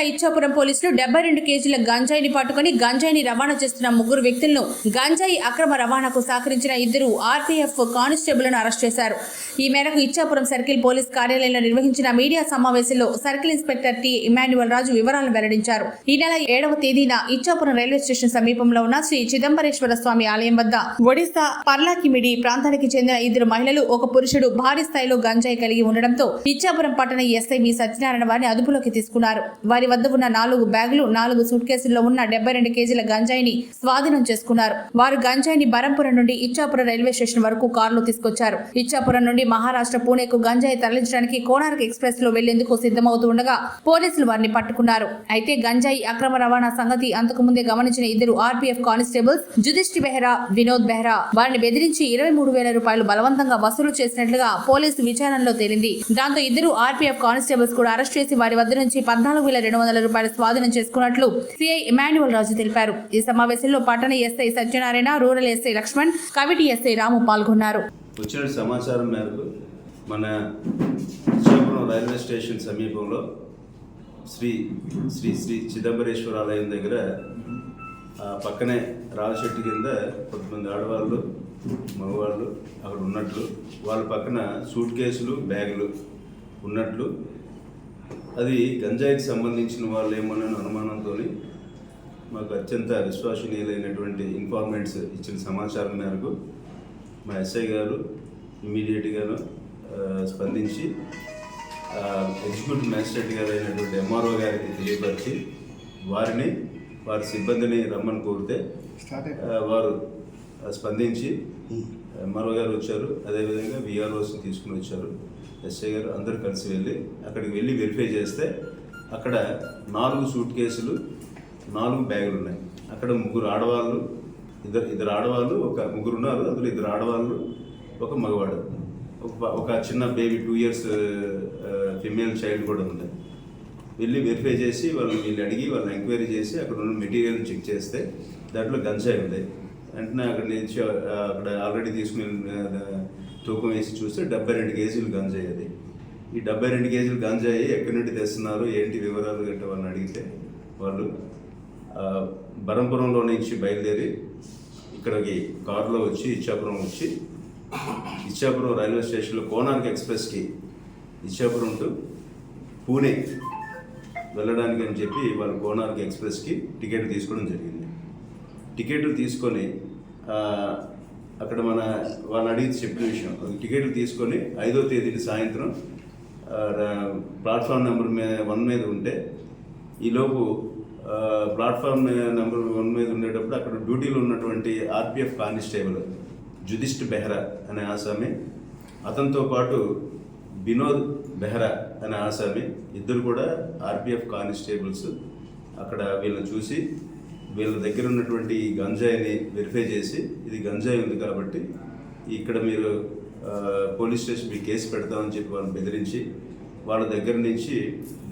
జిల్లా ఇచ్చాపురం పోలీసులు డెబ్బై రెండు కేజీల గంజాయిని పట్టుకుని గంజాయిని రవాణా చేస్తున్న ముగ్గురు వ్యక్తులను గంజాయి అక్రమ రవాణాకు సహకరించిన ఇద్దరు ఆర్పీఎఫ్ కానిస్టేబుల్ను అరెస్ట్ చేశారు. ఈ మేరకు ఇచ్చాపురం సర్కిల్ పోలీస్ కార్యాలయంలో నిర్వహించిన మీడియా సమావేశంలో circle inspector T Emmanuel Raju వివరాలను వెల్లడించారు. ఈ నెల ఏడవ తేదీన ఇచ్చాపురం రైల్వే స్టేషన్ సమీపంలో ఉన్న శ్రీ చిదంబరేశ్వర స్వామి ఆలయం వద్ద ఒడిశా పర్లాకిమిడి ప్రాంతానికి చెందిన ఇద్దరు మహిళలు ఒక పురుషుడు భారీ స్థాయిలో గంజాయి కలిగి ఉండడంతో ఇచ్చాపురం పట్టణ ఎస్ఐ వి సత్యనారాయణ వారిని అదుపులోకి తీసుకున్నారు. వారి వద్ద ఉన్న నాలుగు బ్యాగులు నాలుగు సూట్ కేసుల్లో ఉన్న డెబ్బై రెండు కేజీల గంజాయిని స్వాధీనం చేసుకున్నారు. వారు గంజాయిని బరంపురం నుండి ఇచ్చాపురం రైల్వే స్టేషన్ వరకు కారులో తీసుకొచ్చారు. ఇచ్చాపురం నుండి మహారాష్ట్ర పూణేకు గంజాయి తరలించడానికి కోనార్క్ ఎక్స్ప్రెస్లో వెళ్ళేందుకు సిద్ధమవుతూ ఉండగా పోలీసులు వారిని పట్టుకున్నారు. అయితే గంజాయి అక్రమ రవాణా సంగతి అంతకు ముందే గమనించిన ఇద్దరు ఆర్పీఎఫ్ కానిస్టేబుల్స్ జుదిష్టి బెహ్రా వినోద్ బెహ్రా వారిని బెదిరించి ఇరవై మూడు వేల రూపాయలు బలవంతంగా వసూలు చేసినట్లుగా పోలీసు విచారణలో తేలింది. దాంతో ఇద్దరు ఆర్పీఎఫ్ కానిస్టేబుల్స్ కూడా అరెస్ట్ చేసి వారి వద్ద నుంచి పద్నాలుగు వేల రెండు వందల రూపాయలు స్వాధీనం చేసుకున్నట్లు సిఐ ఇమాన్యువల్ రాజు తెలిపారు. ఈ సమావేశంలో పట్టణ SI Satyanarayana rural SI Lakshman committee SI Ramu పాల్గొన్నారు. వచ్చిన సమాచారం మేరకు మన ఇచ్చాపురం రైల్వే స్టేషన్ సమీపంలో శ్రీ శ్రీ శ్రీ చిదంబరేశ్వర ఆలయం దగ్గర పక్కనే రాజశెట్టి కింద కొంతమంది ఆడవాళ్ళు మగవాళ్ళు అక్కడ ఉన్నట్లు వాళ్ళ పక్కన సూట్ కేసులు బ్యాగులు ఉన్నట్లు అది గంజాయికి సంబంధించిన వాళ్ళు ఏమోనని అనుమానంతో మాకు అత్యంత విశ్వసనీయులైనటువంటి ఇన్ఫార్మెంట్స్ ఇచ్చిన సమాచారం మేరకు మా ఎస్ఐ గారు ఇమీడియట్గాను స్పందించి ఎగ్జిక్యూటివ్ మ్యాజిస్ట్రేట్ గారు అయినటువంటి ఎంఆర్ఓ గారికి తెలియపరిచి వారిని వారి సిబ్బందిని రమ్మని కోరితే వారు స్పందించి ఎంఆర్ఓ గారు వచ్చారు. అదేవిధంగా విఆర్ఓస్ని తీసుకుని వచ్చారు. ఎస్ఐ గారు అందరూ కలిసి వెళ్ళి అక్కడికి వెళ్ళి వెరిఫై చేస్తే అక్కడ నాలుగు సూట్ కేసులు నాలుగు బ్యాగులు ఉన్నాయి. అక్కడ ముగ్గురు ఆడవాళ్ళు ఇద్దరు ఇద్దరు ఆడవాళ్ళు ఒక ముగ్గురు ఉన్నారు. అందులో ఇద్దరు ఆడవాళ్ళు ఒక మగవాడు. ఒక ఒక చిన్న baby two years female child కూడా ఉంది. వెళ్ళి వెరిఫై చేసి వాళ్ళు వీళ్ళు అడిగి వాళ్ళని ఎంక్వైరీ చేసి అక్కడ ఉన్న మెటీరియల్ చెక్ చేస్తే దాంట్లో గంజాయి ఉంది. వెంటనే అక్కడ నుంచి అక్కడ ఆల్రెడీ తీసుకుని తూకం వేసి చూస్తే డెబ్బై రెండు కేజీలు గంజాయి అది. ఈ డెబ్బై రెండు కేజీలు గంజాయి ఎక్కడి నుండి తెస్తున్నారు ఏంటి వివరాలు గట్రా వాళ్ళని అడిగితే వాళ్ళు బరంపురంలో నుంచి బయలుదేరి ఇక్కడికి కారులో వచ్చి ఇచ్చాపురం వచ్చి ఇచ్చాపురం రైల్వే స్టేషన్లో కోనార్క్ ఎక్స్ప్రెస్కి ఇచ్చాపురం టు పూణే వెళ్ళడానికి అని చెప్పి వాళ్ళు కోనార్క్ ఎక్స్ప్రెస్కి టికెట్ తీసుకోవడం జరిగింది. టికెట్లు తీసుకొని అక్కడ మన వాళ్ళు అడిగి చెప్పిన విషయం. టికెట్లు తీసుకొని ఐదో తేదీని సాయంత్రం ప్లాట్ఫామ్ నెంబర్ మీద వన్ మీద ఉంటే ఈలోపు ప్లాట్ఫామ్ నెంబర్ వన్ మీద ఉండేటప్పుడు అక్కడ డ్యూటీలో ఉన్నటువంటి ఆర్పిఎఫ్ కానిస్టేబుల్ జుదిష్ట్ బెహ్రా అనే ఆసామి అతనితో పాటు వినోద్ బెహ్రా అనే ఆసామి ఇద్దరు కూడా ఆర్పిఎఫ్ కానిస్టేబుల్స్ అక్కడ వీళ్ళని చూసి వీళ్ళ దగ్గర ఉన్నటువంటి గంజాయిని వెరిఫై చేసి ఇది గంజాయి ఉంది కాబట్టి ఇక్కడ మీరు పోలీస్ స్టేషన్ మీకు కేసు పెడతామని చెప్పి వాళ్ళని బెదిరించి వాళ్ళ దగ్గర నుంచి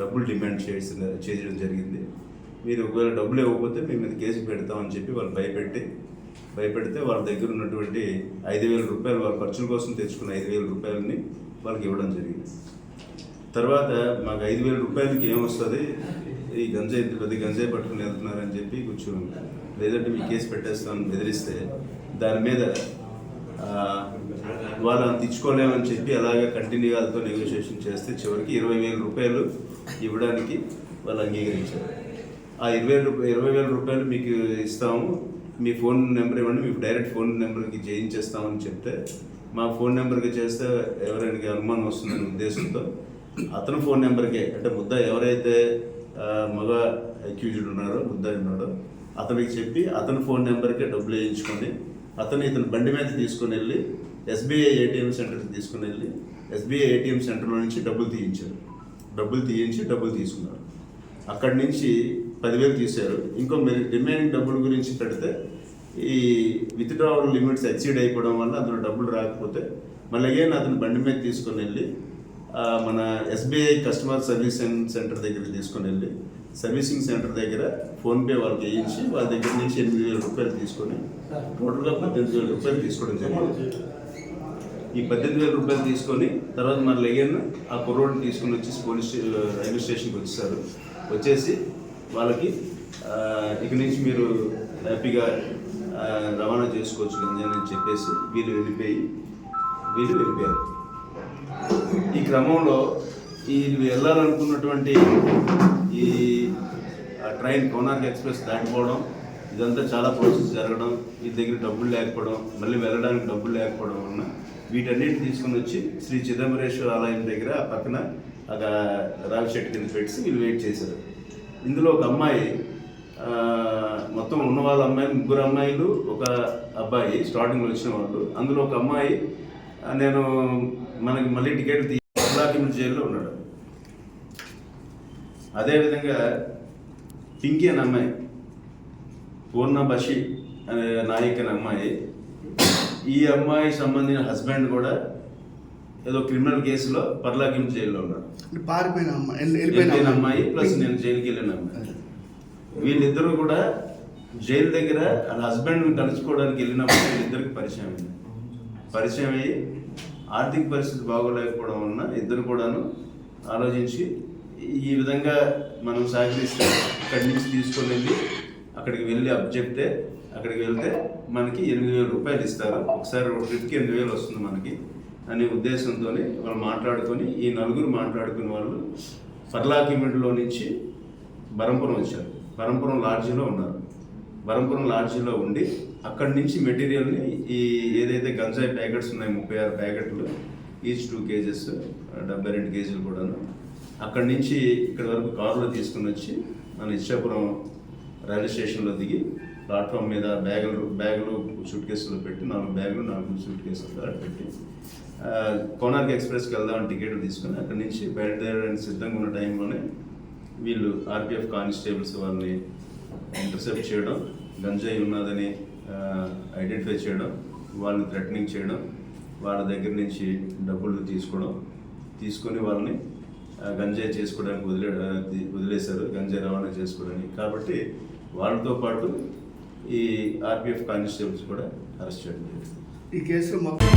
డబ్బులు డిమాండ్ చేసిన చేయడం జరిగింది. మీరు ఒకవేళ డబ్బులు ఇవ్వకపోతే మీ మీద కేసు పెడతామని చెప్పి వాళ్ళు భయపెట్టి భయపెడితే వాళ్ళ దగ్గర ఉన్నటువంటి ఐదు వేల రూపాయలు వాళ్ళ ఖర్చుల కోసం తెచ్చుకున్న ఐదు వేల రూపాయలని వాళ్ళకి ఇవ్వడం జరిగింది. తర్వాత మాకు ఐదు వేల రూపాయలకి ఏమొస్తుంది ఈ గంజాయి పెద్ద గంజాయి పట్టుకుని వెళ్తున్నారని చెప్పి కొంచెం లేదంటే మీ కేసు పెట్టేస్తాను బెదిరిస్తే దాని మీద వాళ్ళని వాళ్ళు అంత ఇచ్చుకోలేమని చెప్పి అలాగే కంటిన్యూ వాళ్ళతో నెగోషియేషన్ చేస్తే చివరికి ఇరవై వేల రూపాయలు ఇవ్వడానికి వాళ్ళు అంగీకరించారు. ఆ ఇరవై రూపాయలు ఇరవై వేల రూపాయలు మీకు ఇస్తాము మీ ఫోన్ నెంబర్ ఇవ్వండి మీకు డైరెక్ట్ ఫోన్ నెంబర్కి చేయించేస్తామని చెప్తే మా ఫోన్ నెంబర్కి చేస్తే ఎవరైనా అనుమానం వస్తుందనే ఉద్దేశంతో అతని ఫోన్ నెంబర్కే అంటే ముద్ద ఎవరైతే మగ అక్యూజ్డ్ ఉన్నాడు ముద్ద ఉన్నాడు. అతనికి చెప్పి అతని ఫోన్ నెంబర్కే డబ్బులు వేయించుకొని అతను ఇతను బండి మీద తీసుకొని వెళ్ళి ఎస్బీఐ ఏటీఎం సెంటర్కి తీసుకుని వెళ్ళి ఎస్బీఐ ఏటీఎం సెంటర్లో నుంచి డబ్బులు తీయించారు. డబ్బులు తీయించి డబ్బులు తీసుకున్నారు. అక్కడి నుంచి పదివేలు తీశారు. ఇంకో మరి రిమైనింగ్ డబ్బుల గురించి పెడితే ఈ విత్డ్రావల్ లిమిట్స్ ఎక్సీడ్ అయిపోవడం వల్ల అతను డబ్బులు రాకపోతే మళ్ళీ అగైన్ అతను బండి మీద తీసుకొని వెళ్ళి మన ఎస్బీఐ కస్టమర్ సర్వీస్ సెంటర్ దగ్గరికి తీసుకొని వెళ్ళి సర్వీసింగ్ సెంటర్ దగ్గర ఫోన్పే వాళ్ళకి వేయించి వాళ్ళ దగ్గర నుంచి ఎనిమిది వేల రూపాయలు తీసుకొని టోటల్గా పద్దెనిమిది వేల రూపాయలు తీసుకోవడం జరిగింది. ఈ పద్దెనిమిది వేల రూపాయలు తీసుకొని తర్వాత మన లెగన్ ఆ కుర్రోడ్ని తీసుకొని వచ్చి పోలీస్ రైల్వే స్టేషన్కి వచ్చేసారు. వచ్చేసి వాళ్ళకి ఆ, ఇక నుంచి మీరు హ్యాపీగా రవాణా చేసుకోవచ్చు అని చెప్పేసి వీళ్ళు వెళ్ళిపోయి వీళ్ళు వెళ్ళిపోయారు. ఈ క్రమంలో ఈ వెళ్ళాలనుకున్నటువంటి ఈ ట్రైన్ కోనార్క్ ఎక్స్ప్రెస్ దాటిపోవడం ఇదంతా చాలా ప్రాసెస్ జరగడం ఈ దగ్గర డబ్బులు లేకపోవడం మళ్ళీ వెళ్ళడానికి డబ్బులు లేకపోవడం వలన వీటన్నిటిని తీసుకుని వచ్చి శ్రీ చిదంబరేశ్వర ఆలయం దగ్గర పక్కన ఒక రావి చెట్టు కింద పెట్టి వీళ్ళు వెయిట్ చేశారు. ఇందులో ఒక అమ్మాయి మొత్తం ఉన్న వాళ్ళ అమ్మాయిలు ముగ్గురు అమ్మాయిలు ఒక అబ్బాయి స్టార్టింగ్లో వచ్చిన వాళ్ళు. అందులో ఒక అమ్మాయి నేను మనకి మళ్ళీ టికెట్ తీ జైల్లో ఉన్నాడు. అదేవిధంగా పింకీ అనే అమ్మాయి పూర్ణ బషి అనే నాయక్ అనే అమ్మాయి ఈ అమ్మాయి సంబంధించిన హస్బెండ్ కూడా ఏదో క్రిమినల్ కేసులో పర్లాకిం జైల్లో ఉన్నాడు. పారిపోయిన అమ్మాయి అమ్మాయి. ప్లస్ నేను జైలుకి వెళ్ళిన అమ్మాయి. వీళ్ళిద్దరూ కూడా జైలు దగ్గర వాళ్ళ హస్బెండ్ కలుసుకోవడానికి వెళ్ళినప్పుడు వీళ్ళిద్దరికి పరిచయం అయింది. పరిచయం అయ్యి ఆర్థిక పరిస్థితి బాగోలేకపోవడం వలన ఇద్దరు కూడాను ఆలోచించి ఈ విధంగా మనం సహకరిస్తే ఇక్కడి నుంచి తీసుకొని వెళ్ళి అక్కడికి వెళ్ళి అబ్జెక్టే అక్కడికి వెళ్తే మనకి ఎనిమిది వేల రూపాయలు ఇస్తారు. ఒకసారి ఒక ట్రిప్కి ఎనిమిది వేలు వస్తుంది మనకి అనే ఉద్దేశంతో వాళ్ళు మాట్లాడుకొని ఈ నలుగురు మాట్లాడుకున్న వాళ్ళు ఫర్లాకిమిడ్లో నుంచి బరంపురం వచ్చారు. బరంపురం లాడ్జీలో ఉన్నారు. బరంపురం లాడ్జీలో ఉండి అక్కడి నుంచి మెటీరియల్ని ఈ ఏదైతే గంజాయి ప్యాకెట్స్ ఉన్నాయి ముప్పై ఆరు ప్యాకెట్లు ఈచ్ టూ కేజెస్ డెబ్బై రెండు కేజీలు కూడాను అక్కడి నుంచి ఇక్కడి వరకు కారులో తీసుకుని వచ్చి మన ఇచ్చాపురం రైల్వే స్టేషన్లో దిగి ప్లాట్ఫామ్ మీద బ్యాగులు బ్యాగులు సూట్ కేసులో పెట్టి నాలుగు బ్యాగులు నాలుగు సూట్ కేసులు పెట్టి కోనార్క్ ఎక్స్ప్రెస్కి వెళ్దామని టికెట్ తీసుకుని అక్కడి నుంచి బయలుదేరడానికి సిద్ధంగా ఉన్న టైంలోనే వీళ్ళు ఆర్పిఎఫ్ కానిస్టేబుల్స్ వాళ్ళని ఇంటర్సెప్ట్ చేయడం గంజాయి ఉన్నదని ఐడెంటిఫై చేయడం వాళ్ళని థ్రెటనింగ్ చేయడం వాళ్ళ దగ్గర నుంచి డబ్బులు తీసుకోవడం తీసుకొని వాళ్ళని గంజాయి చేసుకోవడానికి వదిలే వదిలేశారు గంజాయి రవాణా చేసుకోవడానికి. కాబట్టి వాళ్ళతో పాటు ఈ ఆర్పిఎఫ్ కానిస్టేబుల్స్ కూడా అరెస్ట్ చేయడం జరిగింది. ఈ కేసులో మొత్తం